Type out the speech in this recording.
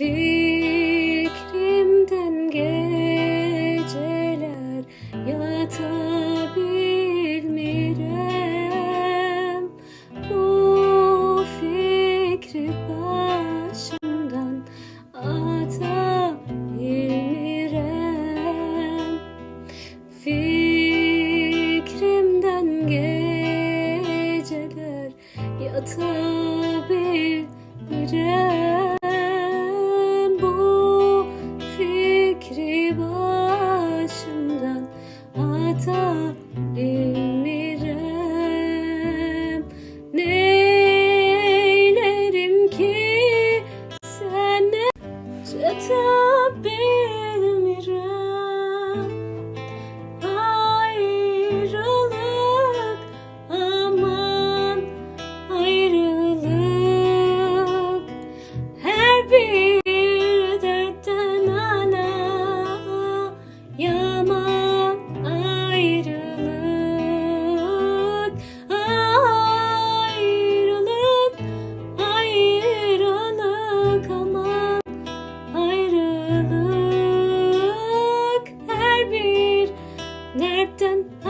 Fikrimden geceler yatabilmirem. Bu fikri başımdan atabilmirem. Fikrimden geceler yatabilmirem çatabilmirem Ayrılık aman ayrılık. Her bir Zaten